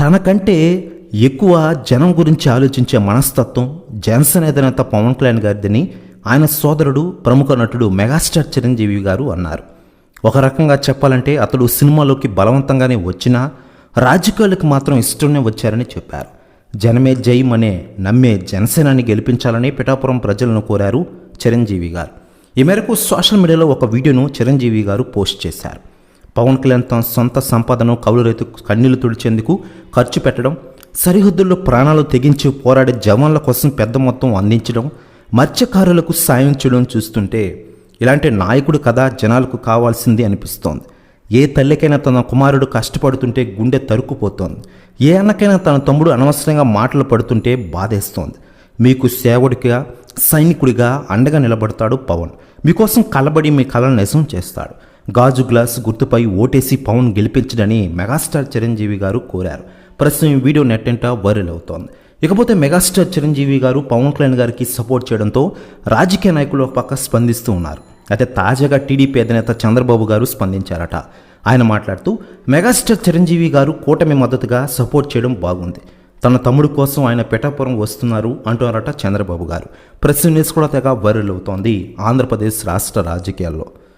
తనకంటే ఎక్కువ జనం గురించి ఆలోచించే మనస్తత్వం జనసేన అధినేత పవన్ కళ్యాణ్ గారిదని ఆయన సోదరుడు ప్రముఖ నటుడు మెగాస్టార్ చిరంజీవి గారు అన్నారు. ఒక రకంగా చెప్పాలంటే అతడు సినిమాలోకి బలవంతంగానే వచ్చినా రాజకీయాలకు మాత్రం ఇష్టంనే వచ్చారని చెప్పారు. జనమే జయం అనే నమ్మే జనసేనాన్ని గెలిపించాలని పిఠాపురం ప్రజలను కోరారు చిరంజీవి గారు. ఈ మేరకు సోషల్ మీడియాలో ఒక వీడియోను చిరంజీవి గారు పోస్ట్ చేశారు. పవన్ కళ్యాణ్ తన సొంత సంపదను కౌలు రైతు కన్నీళ్ళు తుడిచేందుకు ఖర్చు పెట్టడం సరిహద్దుల్లో ప్రాణాలు తెగించి పోరాడే జవాన్ల కోసం పెద్ద మొత్తం అందించడం మత్స్యకారులకు సాయం చేయడం చూస్తుంటే ఇలాంటి నాయకుడు కదా జనాలకు కావాల్సింది అనిపిస్తోంది. ఏ తల్లికైనా తన కుమారుడు కష్టపడుతుంటే గుండె తరుక్కుపోతోంది. ఏ అన్నకైనా తన తమ్ముడు అనవసరంగా మాటలు పడుతుంటే బాధేస్తోంది. మీకు సేవకుడిగా సైనికుడిగా అండగా నిలబడతాడు పవన్. మీకోసం కలబడి మీ కళను నిజం చేస్తాడు గాజు గ్లాస్ గుర్తుపై ఓటేసి పవన్ గెలిపించడని మెగాస్టార్ చిరంజీవి గారు కోరారు. ప్రస్తుతం ఈ వీడియో నెట్టంట వైరల్ అవుతోంది. ఇకపోతే మెగాస్టార్ చిరంజీవి గారు పవన్ కళ్యాణ్ గారికి సపోర్ట్ చేయడంతో రాజకీయ నాయకులు ఒక పక్క స్పందిస్తూ ఉన్నారు. అయితే తాజాగా టీడీపీ అధినేత చంద్రబాబు గారు స్పందించారట. ఆయన మాట్లాడుతూ మెగాస్టార్ చిరంజీవి గారు కూటమి మద్దతుగా సపోర్ట్ చేయడం బాగుంది. తన తమ్ముడు కోసం ఆయన పిఠాపురం వస్తున్నారు అంటున్నారట చంద్రబాబు గారు. ప్రెస్ న్యూస్ కూడా తెగ వైరల్ అవుతోంది ఆంధ్రప్రదేశ్ రాష్ట్ర రాజకీయాల్లో.